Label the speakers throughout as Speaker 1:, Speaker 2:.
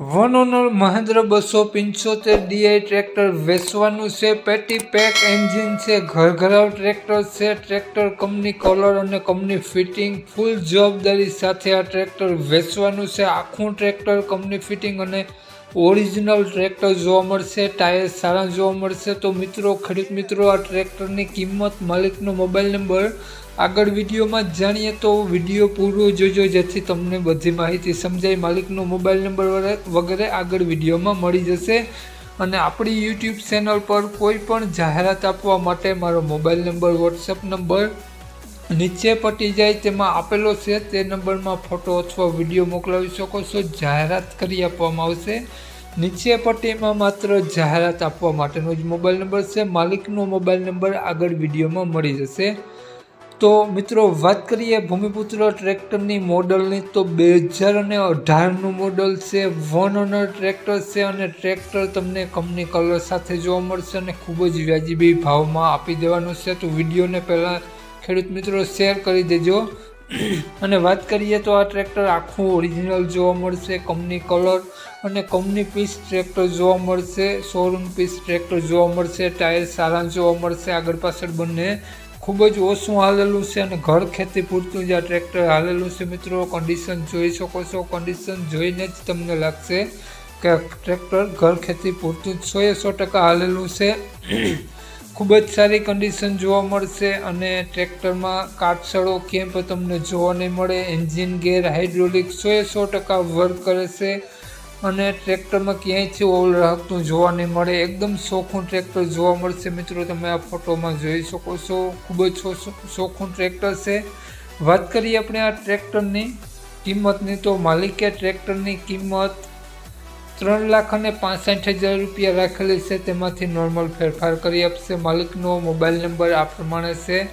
Speaker 1: One honour Mahendra બસો પંચોતેર D I tractor વેચવાનું છે, પેટી પેક એન્જિન છે ઘર ઘરાવ ટ્રેક્ટર છે, ટ્રેક્ટર કંપની કલર અને કંપની ફિટિંગ, ફૂલ જવાબદારી સાથે આ ટ્રેક્ટર વેચવાનું છે, આખું ટ્રેક્ટર, કંપની ફિટિંગ અને ઓરિજિનલ ટ્રેક્ટર જોવા મળશે, ટાયર સારા જોવા મળશે. તો મિત્રો, ખરીદ મિત્રો, આ ટ્રેક્ટરની કિંમત, માલિકનો મોબાઈલ નંબર. આગળ વિડીયોમાં જાણીએ તો વીડિયો પૂરો જોજો, જેથી તમને બધી માહિતી સમજાય. માલિકનો મોબાઈલ નંબર વગેરે- આગળ વિડીયોમાં મળી જશે. અને આપણી યુટ્યુબ ચેનલ પર કોઈ પણ જાહેરાત આપવા માટે મારો મોબાઈલ નંબર, વોટ્સએપ નંબર નીચે પટી જાય તેમાં આપેલો છે તે નંબરમાં ફોટો અથવા વીડિયો મોકલાવી શકો છો. જાહેરાત કરી આપવામાં આવશે. નીચે પટ્ટીમાં માત્ર જાહેરાત આપવા માટેનો જ મોબાઈલ નંબર છે. માલિકનો મોબાઈલ નંબર આગળ વિડીયોમાં મળી જશે. તો મિત્રો, વાત કરીએ ભૂમિપુત્ર ટ્રેક્ટરની મોડલની. તો બે હજાર અને અઢારનું મોડલ છે. વન ઓનર ટ્રેક્ટર છે અને ટ્રેક્ટર તમને કંપની કલર સાથે જોવા મળશે અને ખૂબ જ વ્યાજબી ભાવમાં આપી દેવાનું છે. તો વિડીયોને પહેલાં ખેડૂત મિત્રો શેર કરી દેજો. અને વાત કરીએ તો આ ટ્રેક્ટર આખું ઓરિજિનલ જોવા મળશે. કંપની કલર અને કંપની પીસ ટ્રેક્ટર જોવા મળશે. શોરૂમ પીસ ટ્રેક્ટર જોવા મળશે. ટાયર સારા જોવા મળશે. આગળ પાછળ બંને ખૂબ જ ઓછું હાલેલું છે અને ઘર ખેતી પૂરતું જ આ ટ્રેક્ટર હાલેલું છે મિત્રો. કન્ડિશન જોઈ શકો છો. કન્ડિશન જોઈને જ તમને લાગશે કે ટ્રેક્ટર ઘર ખેતી પૂરતું સો એ સો ટકા હાલેલું છે. ખૂબ જ સારી કન્ડિશન જોવા મળશે અને ટ્રેક્ટરમાં કાટસળો પણ તમને જોવા નહીં મળે. એન્જિન ગેર હાઇડ્રોલિક એ સો ટકા વર્ક કરે છે અને ટ્રેક્ટરમાં ક્યાંયથી ઓલ રાખતું જોવા નહીં મળે. એકદમ સોખું ટ્રેક્ટર જોવા મળશે. મિત્રો, તમે આ ફોટોમાં જોઈ શકો છો. ખૂબ જ સોખું ટ્રેક્ટર છે. વાત કરીએ આપણે આ ટ્રેક્ટરની કિંમતની, તો માલિકે ટ્રેક્ટરની કિંમત ત્રણ લાખ અને પાસઠ હજાર રૂપિયા રાખેલી છે. તેમાંથી નોર્મલ ફેરફાર કરી આપશે. માલિકનો મોબાઈલ નંબર આ પ્રમાણે છે.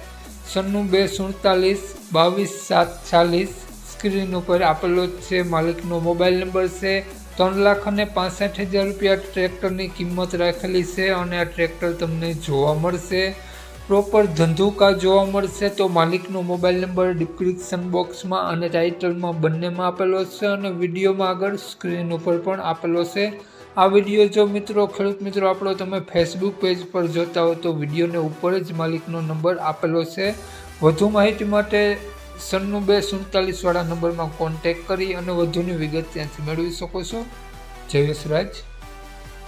Speaker 1: સન્નું બે સુડતાલીસ, બાવીસ, સાત, ચાલીસ. સ્ક્રીન ઉપર આપેલો છે. માલિકનો મોબાઈલ નંબર છે. ત્રણ લાખ અને પાસઠ હજાર રૂપિયા ટ્રેક્ટરની કિંમત રાખેલી છે અને આ ટ્રેક્ટર તમને જોવા મળશે. પ્રોપર ધંધુકા જોવા મળશે તો માલિકનો મોબાઈલ નંબર ડિસ્ક્રિપ્શન બોક્સમાં અને ટાઇટલમાં બંનેમાં આપેલો છે અને વિડીયોમાં આગળ સ્ક્રીન ઉપર પણ આપેલો છે. આ વીડિયો જો મિત્રો, ખેડૂત મિત્રો આપણો તમે ફેસબુક પેજ પર જોતા હો તો વિડીયોને ઉપર જ માલિકનો નંબર આપેલો છે. વધુ માહિતી માટે સન્નું બે સુડતાલીસવાળા નંબરમાં કોન્ટેક કરી અને વધુની વિગત ત્યાંથી મેળવી શકો છો. જય રાજ